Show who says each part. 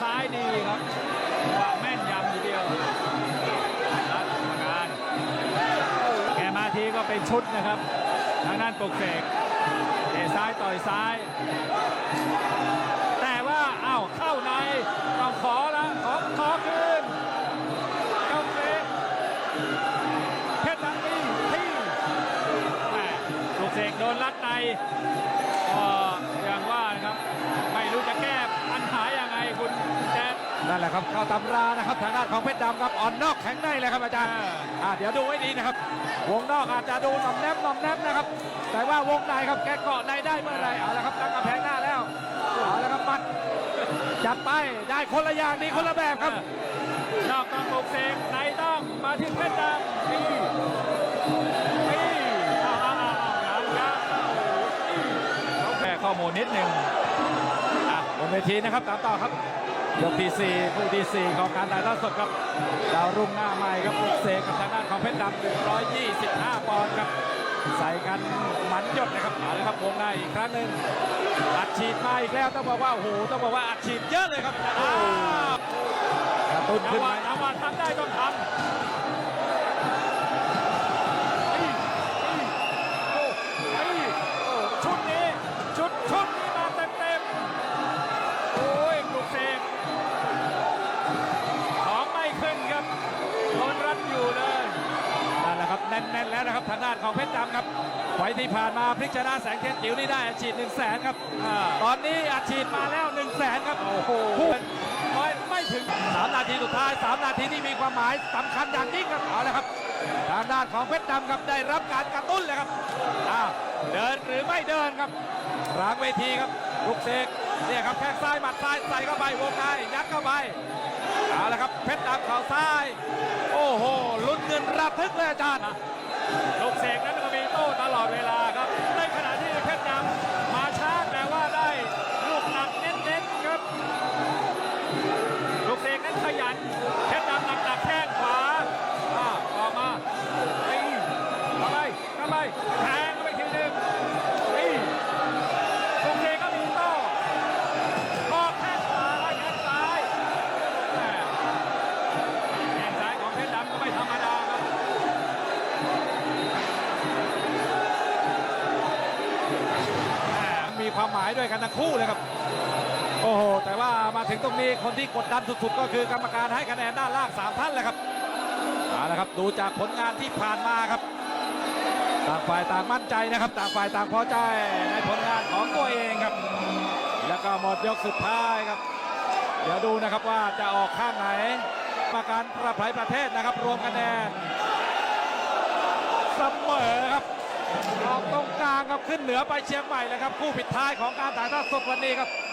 Speaker 1: ซ้ายดีครับว่าแม่นยำทีเดียวรัฐกรรมการแกมาทีก็เป็นชุดนะครับ ทางด้านปกเสกเตะซ้ายต่อยซ้าย แต่ว่าอ้าวเข้าในต้องขอละขอขอคืนเจ้าเสกเพชรดังดีที่ปกเสกโดนลัดใน นั่
Speaker 2: นแหละครับ เข้าตำรานะครับทางด้านของเพชรดำครับอ่อนนอกแข็งในเลยครับอาจารย์อ่าเดี๋ยวดูให้ดีนะครับ วงนอกอาจจะดูหน่อมแนบหน่อมแนบนะครับ แต่ว่าวงในครับแกเกาะในได้เมื่อไหรเอาละครับตั้งกำแพงหน้าแล้วเอาละครับปัดจัดไปได้คนละอย่างดีคนละแบบครับ
Speaker 1: นอกต้องปลุกเสกในต้องมาที่เพชรดำตีตีเอาเอาเอาเอายังยังเขาแก้ข้อมูลนิดหนึ่ง
Speaker 2: อะบนเวทีนะครับตามต่อครับ ยกที่สี่คู่ที่สี่ของการถ่ายทอดสดครับดาวรุ่งหน้าใหม่ครับปลุกเสกกับทางด้านของเพชรดำ125 ปอนด์ครับ ใส่กันหมันหยดนะครับเอาละครับวงในอีกครั้งหนึ่งอัดฉีดมาอีกแล้วต้องบอกว่าโอ้โหต้องบอกว่าอัดฉีดเยอะเลยครับอ้าวกระตุ้น
Speaker 1: จั
Speaker 2: ขึ้
Speaker 1: ง
Speaker 2: น
Speaker 1: หวะ
Speaker 2: มา
Speaker 1: จังหวะทำได้ต้องทำ นั่น
Speaker 2: แหละครับแน่นๆแล้วนะครับทางด้านของเพชรดำครับไฟล์ที่ผ่านมาพลิกชนะแสงเทียนจิ๋วนี่ได้อัดฉีด1 0 0 0 0แสนครับ
Speaker 1: อ่า
Speaker 2: ตอนนี้อัดฉีดมาแล้ว1 0 0 0 0แสนครับ
Speaker 1: โอ้โห
Speaker 2: พูดน้อยไม่ถึง 3 นาทีสุดท้าย 3 นาทีที่มีความหมายสำคัญอย่างยิ่งครับเอาละครับทางด้านของเพชรดำครับได้รับการกระตุ้นเลยครับอ้าวเดินหรือไม่เดินครับรางเวทีครับลูกเสกเนี่ยครับแข้งซ้ายหมัดซ้ายใส่เข้าไปวงในยัดเข้าไปเอาละครับเพชรดำเข่าซ้ายโอ้โหลุ้ นเงินระทึกเลยอาจารย์
Speaker 1: ลูกเสกนั้นก็มีโต้ตลอดเวลาครับ ในขณะที่เพชรดำมาช้าแต่ว่าได้ลูกหนักเน้นๆครับ ลูกเสกนั้นขยัน
Speaker 2: ความหมายด้วยกันทั้งคู่เลยครับ โอ้โห แต่ว่ามาถึงตรงนี้คนที่กดดันสุดๆ ก็คือกรรมการให้คะแนนด้านล่างสามท่านเลยครับเอาละครับดูจากผลงานที่ผ่านมาครับต่างฝ่ายต่างมั่นใจนะครับ ต่างฝ่ายต่างพอใจในผลงานของตัวเองครับ แล้วก็หมดยกสุดท้ายครับ เดี๋ยวดูนะครับว่าจะออกข้างไหนกรรมการประภัยประเทศนะครับ รวมคะแนนเสมอครับ ออกตรงกลางครับขึ้นเหนือไปเชียงใหม่เลยครับ คู่ปิดท้ายของการถ่ายทอดสดวันนี้ครับ